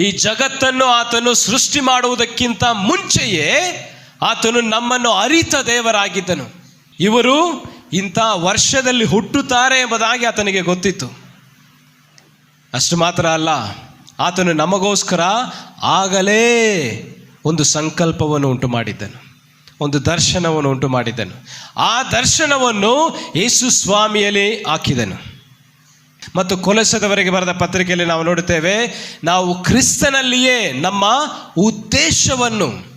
ಈ ಜಗತ್ತನ್ನು ಆತನು ಸೃಷ್ಟಿ ಮಾಡುವುದಕ್ಕಿಂತ ಮುಂಚೆಯೇ ಆತನು ನಮ್ಮನ್ನು ಅರಿತ ದೇವರಾಗಿದ್ದನು. ಇವರು ಇಂಥ ವರ್ಷದಲ್ಲಿ ಹುಟ್ಟುತ್ತಾರೆ ಎಂಬುದಾಗಿ ಆತನಿಗೆ ಗೊತ್ತಿತ್ತು. ಅಷ್ಟು ಮಾತ್ರ ಅಲ್ಲ, ಆತನು ನಮಗೋಸ್ಕರ ಆಗಲೇ ಒಂದು ಸಂಕಲ್ಪವನ್ನು ಉಂಟು ಮಾಡಿದ್ದನು ಒಂದು ದರ್ಶನವನ್ನು ಉಂಟು ಮಾಡಿದ್ದನು ಆ ದರ್ಶನವನ್ನು ಯೇಸು ಸ್ವಾಮಿಯಲ್ಲಿ ಹಾಕಿದನು. ಮತ್ತು ಕೊಲಸದವರೆಗೆ ಬರೆದ ಪತ್ರಿಕೆಯಲ್ಲಿ ನಾವು ನೋಡುತ್ತೇವೆ, ನಾವು ಕ್ರಿಸ್ತನಲ್ಲಿಯೇ ನಮ್ಮ ಉದ್ದೇಶವನ್ನು,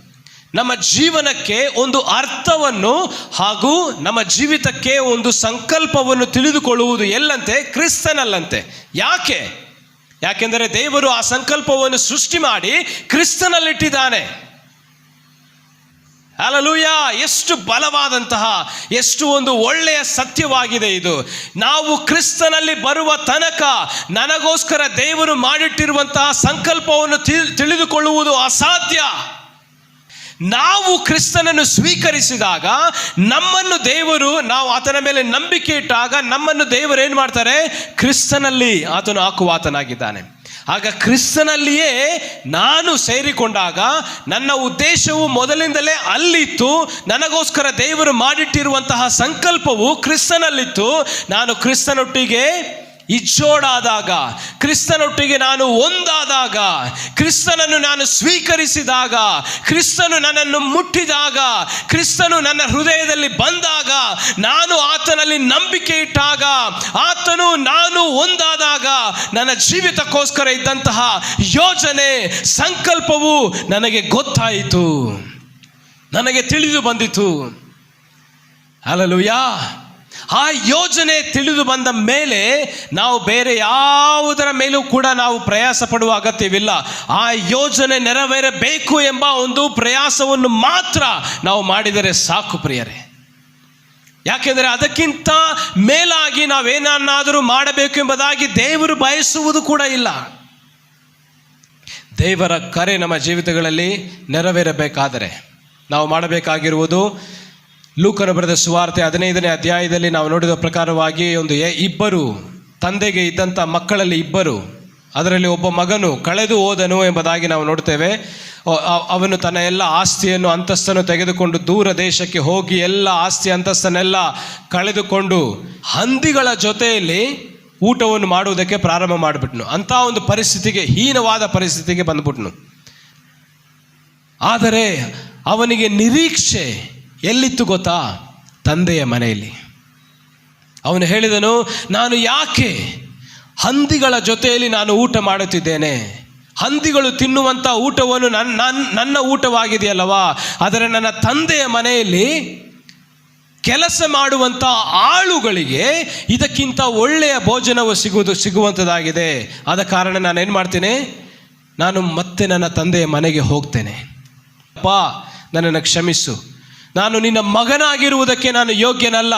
ನಮ್ಮ ಜೀವನಕ್ಕೆ ಒಂದು ಅರ್ಥವನ್ನು ಹಾಗೂ ನಮ್ಮ ಜೀವಿತಕ್ಕೆ ಒಂದು ಸಂಕಲ್ಪವನ್ನು ತಿಳಿದುಕೊಳ್ಳುವುದು ಎಲ್ಲಂತೆ? ಕ್ರಿಸ್ತನಲ್ಲಂತೆ. ಯಾಕೆ? ಯಾಕೆಂದರೆ ದೇವರು ಆ ಸಂಕಲ್ಪವನ್ನು ಸೃಷ್ಟಿ ಮಾಡಿ ಕ್ರಿಸ್ತನಲ್ಲಿಟ್ಟಿದ್ದಾನೆ. ಅಲಲೂಯ ಎಷ್ಟು ಬಲವಾದಂತಹ, ಎಷ್ಟು ಒಂದು ಒಳ್ಳೆಯ ಸತ್ಯವಾಗಿದೆ ಇದು. ನಾವು ಕ್ರಿಸ್ತನಲ್ಲಿ ಬರುವ ತನಕ ನನಗೋಸ್ಕರ ದೇವರು ಮಾಡಿಟ್ಟಿರುವಂತಹ ಸಂಕಲ್ಪವನ್ನು ತಿಳ್- ತಿಳಿದುಕೊಳ್ಳುವುದು ಅಸಾಧ್ಯ. ನಾವು ಕ್ರಿಸ್ತನನ್ನು ಸ್ವೀಕರಿಸಿದಾಗ ನಮ್ಮನ್ನು ದೇವರು, ನಾವು ಆತನ ಮೇಲೆ ನಂಬಿಕೆ ಇಟ್ಟಾಗ ನಮ್ಮನ್ನು ದೇವರು ಏನು ಮಾಡ್ತಾರೆ? ಕ್ರಿಸ್ತನಲ್ಲಿ ಆತನು ಹಾಕುವಾತನಾಗಿದ್ದಾನೆ ಆಗ ಕ್ರಿಸ್ತನಲ್ಲಿಯೇ ನಾನು ಸೇರಿಕೊಂಡಾಗ ನನ್ನ ಉದ್ದೇಶವು ಮೊದಲಿಂದಲೇ ಅಲ್ಲಿತ್ತು. ನನಗೋಸ್ಕರ ದೇವರು ಮಾಡಿಟ್ಟಿರುವಂತಹ ಸಂಕಲ್ಪವು ಕ್ರಿಸ್ತನಲ್ಲಿತ್ತು. ನಾನು ಕ್ರಿಸ್ತನೊಟ್ಟಿಗೆ ಇಜ್ಜೋಡಾದಾಗ, ಕ್ರಿಸ್ತನೊಟ್ಟಿಗೆ ನಾನು ಒಂದಾದಾಗ, ಕ್ರಿಸ್ತನನ್ನು ನಾನು ಸ್ವೀಕರಿಸಿದಾಗ, ಕ್ರಿಸ್ತನು ನನ್ನನ್ನು ಮುಟ್ಟಿದಾಗ, ಕ್ರಿಸ್ತನು ನನ್ನ ಹೃದಯದಲ್ಲಿ ಬಂದಾಗ, ನಾನು ಆತನಲ್ಲಿ ನಂಬಿಕೆ ಇಟ್ಟಾಗ, ಆತನು ನಾನು ಒಂದಾದಾಗ, ನನ್ನ ಜೀವಿತಕ್ಕೋಸ್ಕರ ಇದ್ದಂತಹ ಯೋಜನೆ, ಸಂಕಲ್ಪವು ನನಗೆ ಗೊತ್ತಾಯಿತು. ನನಗೆ ತಿಳಿದು ಬಂದಿತು. ಅಲ್ಲಲುಯಾ ಆ ಯೋಜನೆ ತಿಳಿದು ಬಂದ ಮೇಲೆ ನಾವು ಬೇರೆ ಯಾವುದರ ಮೇಲೂ ಕೂಡ ನಾವು ಪ್ರಯಾಸ ಪಡುವ ಅಗತ್ಯವಿಲ್ಲ. ಆ ಯೋಜನೆ ನೆರವೇರಬೇಕು ಎಂಬ ಒಂದು ಪ್ರಯಾಸವನ್ನು ಮಾತ್ರ ನಾವು ಮಾಡಿದರೆ ಸಾಕು ಪ್ರಿಯರೇ. ಯಾಕೆಂದರೆ ಅದಕ್ಕಿಂತ ಮೇಲಾಗಿ ನಾವೇನನ್ನಾದರೂ ಮಾಡಬೇಕು ಎಂಬುದಾಗಿ ದೇವರು ಬಯಸುವುದು ಕೂಡ ಇಲ್ಲ. ದೇವರ ಕರೆ ನಮ್ಮ ಜೀವಿತಗಳಲ್ಲಿ ನೆರವೇರಬೇಕಾದರೆ ನಾವು ಮಾಡಬೇಕಾಗಿರುವುದು ಲೂಕನ ಬರೆದ ಸುವಾರ್ತೆ ಹದಿನೈದನೇ ಅಧ್ಯಾಯದಲ್ಲಿ ನಾವು ನೋಡಿದ ಪ್ರಕಾರವಾಗಿ ಒಂದು ಇಬ್ಬರು, ತಂದೆಗೆ ಇದ್ದಂಥ ಮಕ್ಕಳಲ್ಲಿ ಇಬ್ಬರು, ಅದರಲ್ಲಿ ಒಬ್ಬ ಮಗನು ಕಳೆದು ಹೋದನು ಎಂಬುದಾಗಿ ನಾವು ನೋಡ್ತೇವೆ. ಅವನು ತನ್ನ ಎಲ್ಲ ಆಸ್ತಿಯನ್ನು ಅಂತಸ್ತನ್ನು ತೆಗೆದುಕೊಂಡು ದೂರ ದೇಶಕ್ಕೆ ಹೋಗಿ ಎಲ್ಲ ಆಸ್ತಿ ಅಂತಸ್ತನ್ನೆಲ್ಲ ಕಳೆದುಕೊಂಡು ಹಂದಿಗಳ ಜೊತೆಯಲ್ಲಿ ಊಟವನ್ನು ಮಾಡುವುದಕ್ಕೆ ಪ್ರಾರಂಭ ಮಾಡಿಬಿಟ್ನು. ಅಂಥ ಒಂದು ಪರಿಸ್ಥಿತಿಗೆ, ಹೀನವಾದ ಪರಿಸ್ಥಿತಿಗೆ ಬಂದ್ಬಿಟ್ನು. ಆದರೆ ಅವನಿಗೆ ನಿರೀಕ್ಷೆ ಎಲ್ಲಿತ್ತು ಗೊತ್ತಾ? ತಂದೆಯ ಮನೆಯಲ್ಲಿ. ಅವನು ಹೇಳಿದನು, ನಾನು ಯಾಕೆ ಹಂದಿಗಳ ಜೊತೆಯಲ್ಲಿ ನಾನು ಊಟ ಮಾಡುತ್ತಿದ್ದೇನೆ? ಹಂದಿಗಳು ತಿನ್ನುವಂಥ ಊಟವನ್ನು ನನ್ನ ನನ್ನ ನನ್ನ ಊಟವಾಗಿದೆಯಲ್ಲವಾ? ಆದರೆ ನನ್ನ ತಂದೆಯ ಮನೆಯಲ್ಲಿ ಕೆಲಸ ಮಾಡುವಂಥ ಆಳುಗಳಿಗೆ ಇದಕ್ಕಿಂತ ಒಳ್ಳೆಯ ಭೋಜನವು ಸಿಗುವುದು ಸಿಗುವಂಥದ್ದಾಗಿದೆ ಆದ ಕಾರಣ ನಾನು ಏನು ಮಾಡ್ತೀನಿ? ನಾನು ಮತ್ತೆ ನನ್ನ ತಂದೆಯ ಮನೆಗೆ ಹೋಗ್ತೇನೆ. ಅಪ್ಪ, ನನ್ನನ್ನು ಕ್ಷಮಿಸು. ನಾನು ನಿನ್ನ ಮಗನಾಗಿರುವುದಕ್ಕೆ ನಾನು ಯೋಗ್ಯನಲ್ಲ.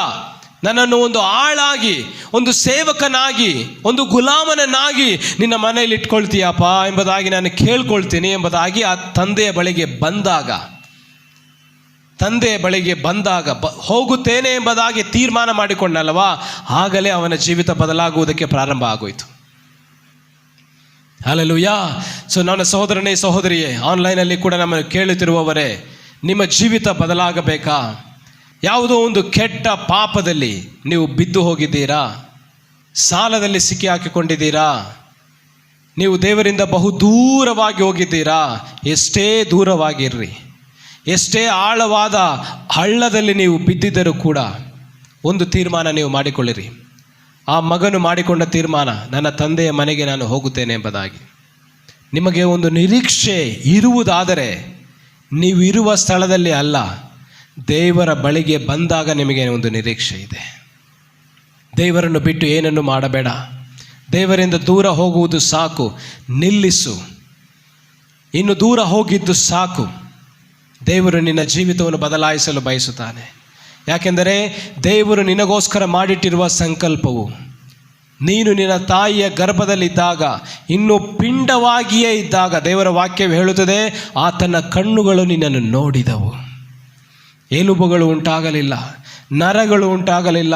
ನನ್ನನ್ನು ಒಂದು ಆಳಾಗಿ, ಒಂದು ಸೇವಕನಾಗಿ, ಒಂದು ಗುಲಾಮನನ್ನಾಗಿ ನಿನ್ನ ಮನೆಯಲ್ಲಿ ಇಟ್ಕೊಳ್ತೀಯಪ್ಪ ಎಂಬುದಾಗಿ ನಾನು ಕೇಳ್ಕೊಳ್ತೀನಿ ಎಂಬುದಾಗಿ ಆ ತಂದೆಯ ಬಳಿಗೆ ಬಂದಾಗ, ತಂದೆಯ ಬಳಿಗೆ ಬಂದಾಗ ಹೋಗುತ್ತೇನೆ ಎಂಬುದಾಗಿ ತೀರ್ಮಾನ ಮಾಡಿಕೊಂಡಲ್ವಾ ಆಗಲೇ ಅವನ ಜೀವಿತ ಬದಲಾಗುವುದಕ್ಕೆ ಪ್ರಾರಂಭ ಆಗೋಯ್ತು. ಯಾ ಸೊ ನನ್ನ ಸಹೋದರನೇ, ಸಹೋದರಿಯೇ ಆನ್ಲೈನಲ್ಲಿ ಕೂಡ ನಮ್ಮನ್ನು ಕೇಳುತ್ತಿರುವವರೇ ನಿಮ್ಮ ಜೀವಿತ ಬದಲಾಗಬೇಕಾ? ಯಾವುದೋ ಒಂದು ಕೆಟ್ಟ ಪಾಪದಲ್ಲಿ ನೀವು ಬಿದ್ದು ಹೋಗಿದ್ದೀರಾ? ಸಾಲದಲ್ಲಿ ಸಿಕ್ಕಿ ಹಾಕಿಕೊಂಡಿದ್ದೀರಾ? ನೀವು ದೇವರಿಂದ ಬಹು ದೂರವಾಗಿ ಹೋಗಿದ್ದೀರಾ? ಎಷ್ಟೇ ದೂರವಾಗಿರ್ರಿ. ಎಷ್ಟೇ ಆಳವಾದ ಹಳ್ಳದಲ್ಲಿ ನೀವು ಬಿದ್ದಿದ್ದರೂ ಕೂಡ ಒಂದು ತೀರ್ಮಾನ ನೀವು ಮಾಡಿಕೊಳ್ಳಿರಿ. ಆ ಮಗನು ಮಾಡಿಕೊಂಡ ತೀರ್ಮಾನ ನನ್ನ ತಂದೆಯ ಮನೆಗೆ ನಾನು ಹೋಗುತ್ತೇನೆ ಎಂಬುದಾಗಿ. ನಿಮಗೆ ಒಂದು ನಿರೀಕ್ಷೆ ಇರುವುದಾದರೆ ನೀವು ಇರುವ ಸ್ಥಳದಲ್ಲಿ ಅಲ್ಲ, ದೇವರ ಬಳಿಗೆ ಬಂದಾಗ ನಿಮಗೆ ಒಂದು ನಿರೀಕ್ಷೆ ಇದೆ. ದೇವರನ್ನು ಬಿಟ್ಟು ಏನನ್ನು ಮಾಡಬೇಡ. ದೇವರಿಂದ ದೂರ ಹೋಗುವುದು ಸಾಕು, ನಿಲ್ಲಿಸು. ಇನ್ನು ದೂರ ಹೋಗಿದ್ದು ಸಾಕು. ದೇವರು ನಿನ್ನ ಜೀವಿತವನ್ನು ಬದಲಾಯಿಸಲು ಬಯಸುತ್ತಾನೆ. ಯಾಕೆಂದರೆ ದೇವರು ನಿನಗೋಸ್ಕರ ಮಾಡಿಟ್ಟಿರುವ ಸಂಕಲ್ಪವು, ನೀನು ನಿನ್ನ ತಾಯಿಯ ಗರ್ಭದಲ್ಲಿದ್ದಾಗ ಇನ್ನು ಪಿಂಡವಾಗಿಯೇ ಇದ್ದಾಗ ದೇವರ ವಾಕ್ಯವು ಹೇಳುತ್ತದೆ, ಆತನ ಕಣ್ಣುಗಳು ನಿನ್ನನ್ನು ನೋಡಿದವು. ಎಲುಬುಗಳು ಉಂಟಾಗಲಿಲ್ಲ, ನರಗಳು ಉಂಟಾಗಲಿಲ್ಲ,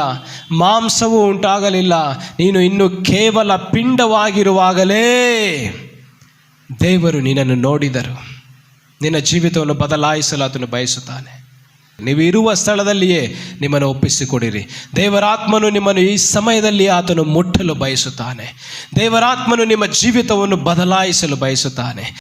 ಮಾಂಸವು ಉಂಟಾಗಲಿಲ್ಲ, ನೀನು ಇನ್ನು ಕೇವಲ ಪಿಂಡವಾಗಿರುವಾಗಲೇ ದೇವರು ನಿನ್ನನ್ನು ನೋಡಿದರು. ನಿನ್ನ ಜೀವಿತವನ್ನು ಬದಲಾಯಿಸಲು ಆತನು ಬಯಸುತ್ತಾನೆ. ನೀವು ಇರುವ ಸ್ಥಳದಲ್ಲಿಯೇ ನಿಮ್ಮನ್ನು ಒಪ್ಪಿಸಿಕೊಡಿರಿ. ದೇವರಾತ್ಮನು ನಿಮ್ಮನ್ನು ಈ ಸಮಯದಲ್ಲಿ ಆತನು ಮುಟ್ಟಲು ಬಯಸುತ್ತಾನೆ. ದೇವರಾತ್ಮನು ನಿಮ್ಮ ಜೀವಿತವನ್ನು ಬದಲಾಯಿಸಲು ಬಯಸುತ್ತಾನೆ.